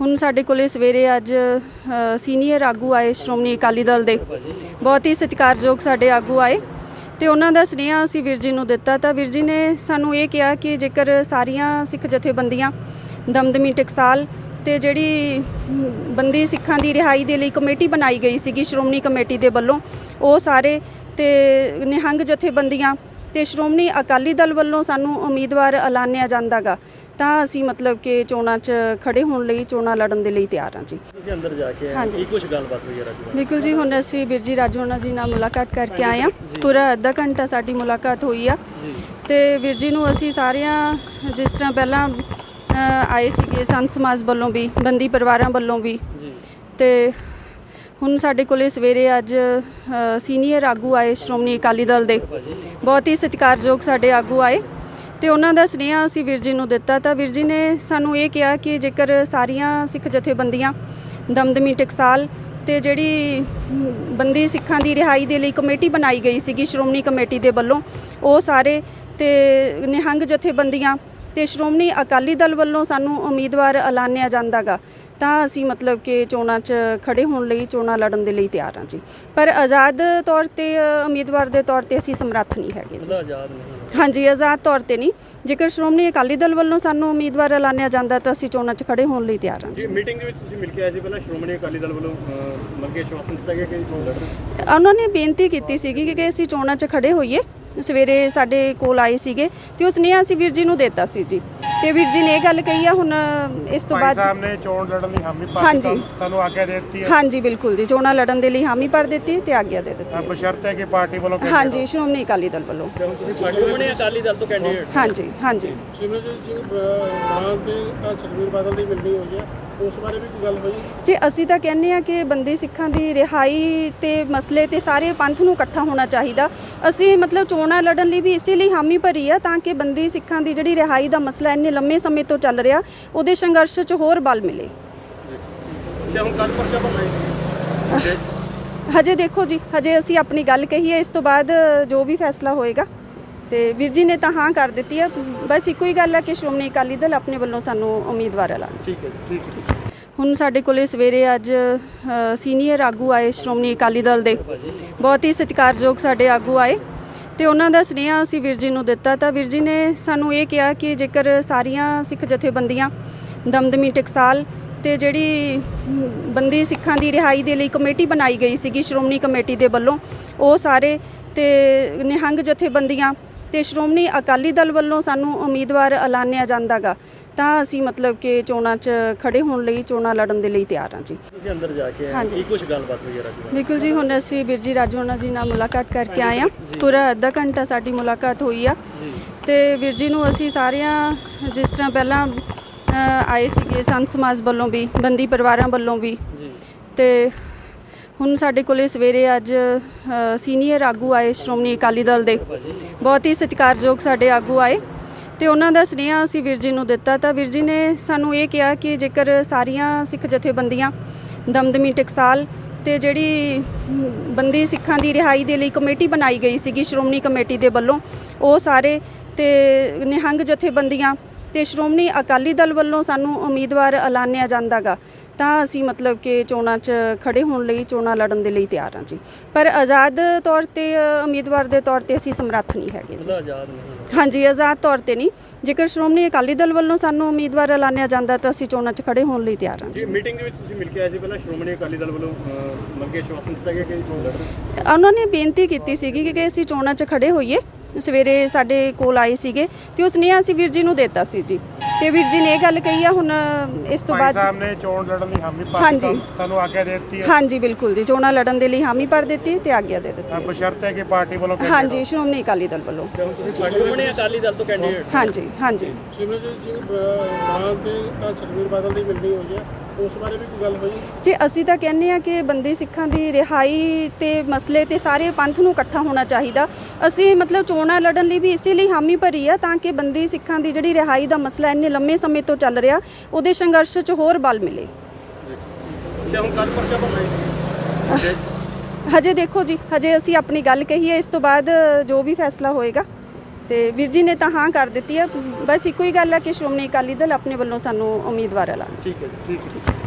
ਹੁਣ ਸਾਡੇ ਕੋਲੇ ਸਵੇਰੇ ਅੱਜ ਸੀਨੀਅਰ ਆਗੂ ਆਏ ਸ਼੍ਰੋਮਣੀ ਅਕਾਲੀ ਦਲ ਦੇ। ਬਹੁਤ ਹੀ ਸਤਿਕਾਰਯੋਗ ਸਾਡੇ ਆਗੂ ਆਏ ਤੇ ਉਹਨਾਂ ਦਾ ਸੁਨੇਹਾ ਅਸੀਂ ਵੀਰ ਜੀ ਨੂੰ ਦਿੱਤਾ। ਤਾਂ ਵੀਰ ਜੀ ਨੇ ਸਾਨੂੰ ਇਹ ਕਿਹਾ ਕਿ ਜੇਕਰ ਸਾਰੀਆਂ ਸਿੱਖ ਜਥੇਬੰਦੀਆਂ ਦਮਦਮੀ ਟਕਸਾਲ ਤੇ ਜਿਹੜੀ ਬੰਦੀ ਸਿੱਖਾਂ ਦੀ ਰਿਹਾਈ ਦੇ ਲਈ ਕਮੇਟੀ ਬਣਾਈ ਗਈ ਸੀਗੀ ਸ਼੍ਰੋਮਣੀ ਕਮੇਟੀ ਦੇ ਵੱਲੋਂ, ਉਹ ਸਾਰੇ ਤੇ ਨਿਹੰਗ ਜਥੇਬੰਦੀਆਂ ਤੇ ਸ਼੍ਰੋਮਣੀ ਅਕਾਲੀ ਦਲ ਵੱਲੋਂ ਸਾਨੂੰ ਉਮੀਦਵਾਰ ਐਲਾਨਿਆ ਜਾਂਦਾਗਾ। ਤਾਂ ਅਸੀਂ ਮਤਲਬ ਕਿ ਚੋਣਾਂ 'ਚ ਖੜੇ ਹੋਣ ਲਈ ਚੋਣਾਂ ਲੜਨ ਦੇ ਲਈ ਤਿਆਰ ਹਾਂ ਜੀ। ਤੁਸੀਂ ਅੰਦਰ ਜਾ ਕੇ ਆਏ। ਕੀ ਕੁਝ ਗੱਲਬਾਤ ਹੋਈ ਹੈ ਰਾਜੂ ਬਿਲਕੁਲ ਜੀ ਹੁਣ ਅਸੀਂ ਵੀਰ ਜੀ ਰਾਜੋਣਾ ਜੀ ਨਾਲ ਮੁਲਾਕਾਤ ਕਰਕੇ ਆਏ ਹਾਂ। ਪੂਰਾ ਅੱਧਾ ਘੰਟਾ ਸਾਡੀ ਮੁਲਾਕਾਤ ਹੋਈ ਆ। ਤੇ ਵੀਰ ਜੀ ਨੂੰ ਅਸੀਂ ਸਾਰਿਆਂ ਜਿਸ ਤਰ੍ਹਾਂ ਪਹਿਲਾਂ ਆਏ ਸੀਗੇ ਸੰਤ ਸਮਾਜ ਵੱਲੋਂ ਵੀ ਬੰਦੀ ਪਰਿਵਾਰਾਂ ਵੱਲੋਂ ਵੀ। ਤੇ ਹੁਣ ਸਾਡੇ ਕੋਲੇ ਸਵੇਰੇ ਅੱਜ ਸੀਨੀਅਰ ਆਗੂ ਆਏ ਸ਼੍ਰੋਮਣੀ ਅਕਾਲੀ ਦਲ ਦੇ। ਬਹੁਤ ਹੀ ਸਤਿਕਾਰਯੋਗ ਸਾਡੇ ਆਗੂ ਆਏ ਤੇ ਉਹਨਾਂ ਦਾ ਸੁਨੇਹਾ ਅਸੀਂ ਵੀਰ ਜੀ ਨੂੰ ਦਿੱਤਾ। ਤਾਂ ਵੀਰ ਜੀ ਨੇ ਸਾਨੂੰ ਇਹ ਕਿਹਾ ਕਿ ਜੇਕਰ ਸਾਰੀਆਂ ਸਿੱਖ ਜਥੇਬੰਦੀਆਂ ਦਮਦਮੀ ਟਕਸਾਲ ਤੇ ਜਿਹੜੀ ਬੰਦੀ ਸਿੱਖਾਂ ਦੀ ਰਿਹਾਈ ਦੇ ਲਈ ਕਮੇਟੀ ਬਣਾਈ ਗਈ ਸੀਗੀ ਸ਼੍ਰੋਮਣੀ ਕਮੇਟੀ ਦੇ ਵੱਲੋਂ, ਉਹ ਸਾਰੇ ਤੇ ਨਿਹੰਗ ਜਥੇਬੰਦੀਆਂ ਤੇ ਸ਼੍ਰੋਮਣੀ ਅਕਾਲੀ ਦਲ ਵੱਲੋਂ ਸਾਨੂੰ ਉਮੀਦਵਾਰ ਐਲਾਨਿਆ ਜਾਂਦਾਗਾ। ਤਾਂ ਅਸੀਂ ਮਤਲਬ ਕਿ ਚੋਣਾਂ 'ਚ ਖੜੇ ਹੋਣ ਲਈ ਚੋਣਾਂ ਲੜਨ ਦੇ ਲਈ ਤਿਆਰ ਹਾਂ ਜੀ। ਪਰ ਆਜ਼ਾਦ ਤੌਰ ਤੇ ਅ, ਉਮੀਦਵਾਰ ਦੇ ਤੌਰ ਤੇ ਅਸੀਂ ਸਮਰੱਥ ਨਹੀਂ ਹੈਗੇ ਜੀ। ਉਹਦਾ ਆਜ਼ਾਦ ਨਹੀਂ ਹਾਂਜੀ ਆਜ਼ਾਦ ਤੌਰ ਤੇ ਨਹੀਂ। ਜੇਕਰ ਸ਼੍ਰੋਮਣੀ ਅਕਾਲੀ ਦਲ ਵੱਲੋਂ ਸਾਨੂੰ ਉਮੀਦਵਾਰ ਐਲਾਨਿਆ ਜਾਂਦਾ ਤਾਂ ਅਸੀਂ ਚੋਣਾਂ 'ਚ ਖੜੇ ਹੋਣ ਲਈ ਤਿਆਰ ਹਾਂ ਜੀ। ਜੀ ਮੀਟਿੰਗ ਦੇ ਵਿੱਚ ਤੁਸੀਂ ਮਿਲ ਕੇ ਆਏ ਸੀ ਪਹਿਲਾਂ ਸ਼੍ਰੋਮਣੀ ਅਕਾਲੀ ਦਲ ਵੱਲੋਂ ਮਤਲਬ ਕਿ ਆਸ਼ਵਾਸਨ ਦਿੱਤਾ ਗਿਆ ਕਿ ਚੋਣ ਲੜਨਾ। ਉਹਨਾਂ ਨੇ ਬੇਨਤੀ ਕੀਤੀ ਸੀਗੀ ਕਿ ਅਸੀਂ ਚੋਣਾਂ 'ਚ ਖੜੇ ਹੋਈਏ। ਸਵੇਰੇ ਸਾਡੇ ਕੋਲ ਆਏ ਸੀਗੇ ਤੇ ਉਸ ਨੇ ਅਸੀਂ ਵੀਰ ਜੀ ਨੂੰ ਦਿੱਤਾ ਸੀ ਜੀ। ਤੇ ਵੀਰ ਜੀ ਨੇ ਇਹ ਗੱਲ ਕਹੀ ਆ ਹੁਣ ਇਸ ਤੋਂ ਬਾਅਦ ਸਾਹਿਬ ਨੇ ਚੋਣ ਲੜਨ ਦੀ ਹਾਮੀ ਭਰ ਹਾਂਜੀ। ਦਿੱਤੀ ਤੁਹਾਨੂੰ ਆਗਿਆ ਦੇ ਦਿੱਤੀ ਹੈ? ਹਾਂਜੀ ਬਿਲਕੁਲ ਜੀ ਚੋਣਾਂ ਲੜਨ ਦੇ ਲਈ ਹਾਮੀ ਭਰ ਦਿੱਤੀ ਤੇ ਆਗਿਆ ਦੇ ਦਿੱਤੀ। ਬਸ਼ਰਤ ਹੈ ਕਿ ਪਾਰਟੀ ਵੱਲੋਂ ਹਾਂਜੀ ਸ਼੍ਰੋਮਣੀ ਅਕਾਲੀ ਦਲ ਵੱਲੋਂ। ਸ਼੍ਰੋਮਣੀ ਅਕਾਲੀ ਦਲ ਤੋਂ ਕੈਂਡੀਡੇਟ। ਹਾਂਜੀ ਹਾਂਜੀ। ਸਿਮਰਜੀਤ ਸਿੰਘ ਮਾਨ ਤੇ ਸੁਖਬੀਰ ਬਾਦਲ ਦੀ ਮਿਲਣੀ ਹੋਈ ਹੈ। ਉਸ ਬਾਰੇ ਵੀ ਕੋਈ ਗੱਲ ਹੋਈ? ਜੀ ਅਸੀਂ ਤਾਂ ਕਹਿੰਦੇ ਆ ਕਿ ਬੰਦੀ ਸਿੱਖਾਂ ਦੀ ਰਿਹਾਈ ਤੇ ਮਸਲੇ ਤੇ ਸਾਰੇ ਪੰਥ ਨੂੰ ਇਕੱਠਾ ਹੋਣਾ ਚਾਹੀਦਾ। ਅਸੀਂ ਮਤਲਬ ਚੋਣਾਂ ਲੜਨ ਲਈ ਵੀ ਇਸੇ ਲਈ ਹਾਮੀ ਭਰੀ ਆ ਤਾਂ ਕਿ ਬੰਦੀ ਸਿੱਖਾਂ ਦੀ ਜਿਹੜੀ ਰਿਹਾਈ ਦਾ ਮਸਲਾ ਇੰਨੇ ਲੰਮੇ ਸਮੇਂ ਤੋਂ ਚੱਲ ਰਿਹਾ ਉਹਦੇ ਸੰਘਰਸ਼ 'ਚ ਹੋਰ ਬਲ ਮਿਲੇ। ਤੇ ਹੁਣ ਕੱਲ ਪਰਚਾ ਭਰਨਾ ਹਜੇ ਦੇਖੋ ਜੀ ਹਜੇ ਅਸੀਂ ਆਪਣੀ ਗੱਲ ਕਹੀ ਹੈ ਇਸ ਤੋਂ ਬਾਅਦ ਜੋ ਵੀ ਫੈਸਲਾ ਹੋਏਗਾ। ਤੇ ਵੀਰ ਜੀ ਨੇ ਤਾਂ ਹਾਂ ਕਰ ਦਿੱਤੀ ਹੈ ਬਸ ਇੱਕੋ ਹੀ ਗੱਲ ਹੈ ਕਿ ਸ਼੍ਰੋਮਣੀ ਅਕਾਲੀ ਦਲ ਆਪਣੇ ਵੱਲੋਂ ਸਾਨੂੰ ਉਮੀਦਵਾਰ ਐਲਾਨ। ਠੀਕ ਹੈ ਠੀਕ ਹੈ। ਹੁਣ ਸਾਡੇ ਕੋਲੇ ਸਵੇਰੇ ਅੱਜ ਸੀਨੀਅਰ ਆਗੂ ਆਏ ਸ਼੍ਰੋਮਣੀ ਅਕਾਲੀ ਦਲ ਦੇ। ਬਹੁਤ ਹੀ ਸਤਿਕਾਰਯੋਗ ਸਾਡੇ ਆਗੂ ਆਏ ਤੇ ਉਹਨਾਂ ਦਾ ਸੁਨੇਹਾ ਅਸੀਂ ਵੀਰ ਜੀ ਨੂੰ ਦਿੱਤਾ ਤਾਂ ਵੀਰ ਜੀ ਨੇ ਸਾਨੂੰ ਇਹ ਕਿਹਾ ਕਿ ਜੇਕਰ ਸਾਰੀਆਂ ਸਿੱਖ ਜਥੇਬੰਦੀਆਂ ਦਮਦਮੀ ਟਕਸਾਲ ਤੇ ਜਿਹੜੀ ਬੰਦੀ ਸਿੱਖਾਂ ਦੀ ਰਿਹਾਈ ਦੇ ਲਈ ਕਮੇਟੀ ਬਣਾਈ ਗਈ ਸੀਗੀ ਸ਼੍ਰੋਮਣੀ ਕਮੇਟੀ ਦੇ ਵੱਲੋਂ, ਉਹ ਸਾਰੇ ਤੇ ਨਿਹੰਗ ਜਥੇਬੰਦੀਆਂ ਤੇ ਸ਼੍ਰੋਮਣੀ ਅਕਾਲੀ ਦਲ ਵੱਲੋਂ ਸਾਨੂੰ ਉਮੀਦਵਾਰ ਐਲਾਨਿਆ ਜਾਂਦਾਗਾ। ਤਾਂ ਅਸੀਂ ਮਤਲਬ ਕਿ ਚੋਣਾਂ 'ਚ ਖੜੇ ਹੋਣ ਲਈ ਚੋਣਾਂ ਲੜਨ ਦੇ ਲਈ ਤਿਆਰ ਹਾਂ ਜੀ। ਤੁਸੀਂ ਅੰਦਰ ਜਾ ਕੇ ਆਏ। ਕੀ ਕੁਝ ਗੱਲਬਾਤ ਹੋਈ ਹੈ ਰਾਜੂ ਬਿਲਕੁਲ ਜੀ ਹੁਣ ਅਸੀਂ ਵੀਰ ਜੀ ਰਾਜੋਣਾ ਜੀ ਨਾਲ ਮੁਲਾਕਾਤ ਕਰਕੇ ਆਏ ਹਾਂ। ਪੂਰਾ ਅੱਧਾ ਘੰਟਾ ਸਾਡੀ ਮੁਲਾਕਾਤ ਹੋਈ ਆ। ਤੇ ਵੀਰ ਜੀ ਨੂੰ ਅਸੀਂ ਸਾਰਿਆਂ ਜਿਸ ਤਰ੍ਹਾਂ ਪਹਿਲਾਂ ਆਏ ਸੀਗੇ ਸੰਤ ਸਮਾਜ ਵੱਲੋਂ ਵੀ ਬੰਦੀ ਪਰਿਵਾਰਾਂ ਵੱਲੋਂ ਵੀ। ਜੀ। ਤੇ ਹੁਣ ਸਾਡੇ ਕੋਲੇ ਸਵੇਰੇ ਅੱਜ ਸੀਨੀਅਰ ਆਗੂ ਆਏ ਸ਼੍ਰੋਮਣੀ ਅਕਾਲੀ ਦਲ ਦੇ। ਬਹੁਤ ਹੀ ਸਤਿਕਾਰਯੋਗ ਸਾਡੇ ਆਗੂ ਆਏ। ਤੇ ਉਹਨਾਂ ਦਾ ਸੁਨੇਹਾ ਅਸੀਂ ਵੀਰ ਜੀ ਨੂੰ ਦਿੱਤਾ। ਤਾਂ ਵੀਰ ਜੀ ਨੇ ਸਾਨੂੰ ਇਹ ਕਿਹਾ ਕਿ ਜੇਕਰ ਸਾਰੀਆਂ ਸਿੱਖ ਜਥੇਬੰਦੀਆਂ ਦਮਦਮੀ ਟਕਸਾਲ ਤੇ ਜਿਹੜੀ ਬੰਦੀ ਸਿੱਖਾਂ ਦੀ ਰਿਹਾਈ ਦੇ ਲਈ ਕਮੇਟੀ ਬਣਾਈ ਗਈ ਸੀਗੀ, ਸ਼੍ਰੋਮਣੀ ਕਮੇਟੀ ਦੇ ਵੱਲੋਂ, ਉਹ ਸਾਰੇ ਤੇ ਨਿਹੰਗ ਜਥੇਬੰਦੀਆਂ ਤੇ ਸ਼੍ਰੋਮਣੀ ਅਕਾਲੀ ਦਲ ਵੱਲੋਂ ਸਾਨੂੰ ਉਮੀਦਵਾਰ ਐਲਾਨਿਆ ਜਾਂਦਾਗਾ। ਤਾਂ ਅਸੀਂ ਮਤਲਬ ਕਿ ਚੋਣਾਂ 'ਚ ਖੜੇ ਹੋਣ ਲਈ ਚੋਣਾਂ ਲੜਨ ਦੇ ਲਈ ਤਿਆਰ ਹਾਂ ਜੀ। ਪਰ ਆਜ਼ਾਦ ਤੌਰ ਤੇ ਅ, ਉਮੀਦਵਾਰ ਦੇ ਤੌਰ ਤੇ ਅਸੀਂ ਸਮਰੱਥ ਨਹੀਂ ਹੈਗੇ ਜੀ। ਉਹਦਾ ਆਜ਼ਾਦ ਨਹੀਂ ਹਾਂਜੀ ਆਜ਼ਾਦ ਤੌਰ ਤੇ ਨਹੀਂ। ਜੇਕਰ ਸ਼੍ਰੋਮਣੀ ਅਕਾਲੀ ਦਲ ਵੱਲੋਂ ਸਾਨੂੰ ਉਮੀਦਵਾਰ ਐਲਾਨਿਆ ਜਾਂਦਾ ਤਾਂ ਅਸੀਂ ਚੋਣਾਂ 'ਚ ਖੜੇ ਹੋਣ ਲਈ ਤਿਆਰ ਹਾਂ ਜੀ ਜੀ। ਮੀਟਿੰਗ ਦੇ ਵਿੱਚ ਤੁਸੀਂ ਮਿਲ ਕੇ ਆਏ ਸੀ ਪਹਿਲਾਂ ਸ਼੍ਰੋਮਣੀ ਅਕਾਲੀ ਦਲ ਵੱਲੋਂ ਮਤਲਬ ਕਿ ਆਸ਼ਵਾਸਨ ਦਿੱਤਾ ਗਿਆ ਕਿ ਚੋਣ ਲੜਨਾ ਉਹਨਾਂ ਨੇ ਬੇਨਤੀ ਕੀਤੀ ਸੀਗੀ ਕਿ ਅਸੀਂ ਚੋਣਾਂ 'ਚ ਖੜੇ ਹੋਈਏ। ਸਵੇਰੇ ਸਾਡੇ ਕੋਲ ਆਏ ਸੀਗੇ ਤੇ ਉਸ ਨੇ ਅਸੀਂ ਵੀਰ ਜੀ ਨੂੰ ਦਿੱਤਾ ਸੀ ਜੀ। ਤੇ ਵੀਰ ਜੀ ਨੇ ਇਹ ਗੱਲ ਕਹੀ ਆ ਹੁਣ ਇਸ ਤੋਂ ਭਾਈ ਬਾਅਦ ਸਾਹਿਬ ਨੇ ਚੋਣ ਲੜਨ ਦੀ ਹਾਮੀ ਭਰ ਹਾਂਜੀ। ਦਿੱਤੀ ਤੁਹਾਨੂੰ ਆਗਿਆ ਦੇ ਦਿੱਤੀ ਹੈ। ਹਾਂਜੀ ਬਿਲਕੁਲ ਜੀ ਚੋਣਾਂ ਲੜਨ ਦੇ ਲਈ ਹਾਮੀ ਭਰ ਦਿੱਤੀ ਤੇ ਆਗਿਆ ਦੇ ਦਿੱਤੀ। ਬਸ਼ਰਤ ਹੈ ਕਿ ਪਾਰਟੀ ਵੱਲੋਂ ਹਾਂਜੀ ਸ਼੍ਰੋਮਣੀ ਅਕਾਲੀ ਦਲ ਵੱਲੋਂ। ਸ਼੍ਰੋਮਣੀ ਅਕਾਲੀ ਦਲ ਤੋਂ ਕੈਂਡੀਡੇਟ। ਹਾਂਜੀ ਹਾਂਜੀ। ਸਿਮਰਜੀਤ ਸਿੰਘ ਮਾਨ ਤੇ ਸੁਖਬੀਰ ਬਾਦਲ ਦੀ ਮਿਲਣੀ ਹੋਈ ਹੈ। ਉਸ ਬਾਰੇ ਵੀ ਕੋਈ ਗੱਲ ਹੋਈ? ਜੀ ਅਸੀਂ ਤਾਂ ਕਹਿੰਦੇ ਆ ਕਿ ਬੰਦੀ ਸਿੱਖਾਂ ਦੀ ਰਿਹਾਈ ਤੇ ਮਸਲੇ ਤੇ ਸਾਰੇ ਪੰਥ ਨੂੰ ਇਕੱਠਾ ਹੋਣਾ ਚਾਹੀਦਾ। ਅਸੀਂ ਮਤਲਬ ਚੋਣਾਂ ਲੜਨ ਲਈ ਵੀ ਇਸੇ ਲਈ ਹਾਮੀ ਭਰੀ ਆ ਤਾਂ ਕਿ ਬੰਦੀ ਸਿੱਖਾਂ ਦੀ ਜਿਹੜੀ ਰਿਹਾਈ ਦਾ ਮਸਲਾ ਇੰਨੇ ਲੰਮੇ ਸਮੇਂ ਤੋਂ ਚੱਲ ਰਿਹਾ ਉਹਦੇ ਸੰਘਰਸ਼ 'ਚ ਹੋਰ ਬਲ ਮਿਲੇ। ਤੇ ਹੁਣ ਕੱਲ ਪਰਚਾ ਭਰਨਾ ਹਜੇ ਦੇਖੋ ਜੀ ਹਜੇ ਅਸੀਂ ਆਪਣੀ ਗੱਲ ਕਹੀ ਹੈ ਇਸ ਤੋਂ ਬਾਅਦ ਜੋ ਵੀ ਫੈਸਲਾ ਹੋਏਗਾ। ਤੇ ਵੀਰ ਜੀ ਨੇ ਤਾਂ ਹਾਂ ਕਰ ਦਿੱਤੀ ਹੈ। ਬਸ ਇੱਕੋ ਹੀ ਗੱਲ ਹੈ ਕਿ ਸ਼੍ਰੋਮਣੀ ਅਕਾਲੀ ਦਲ ਆਪਣੇ ਵੱਲੋਂ ਸਾਨੂੰ ਉਮੀਦਵਾਰ ਐਲਾਨ। ਠੀਕ ਹੈ ਜੀ, ਠੀਕ ਹੈ।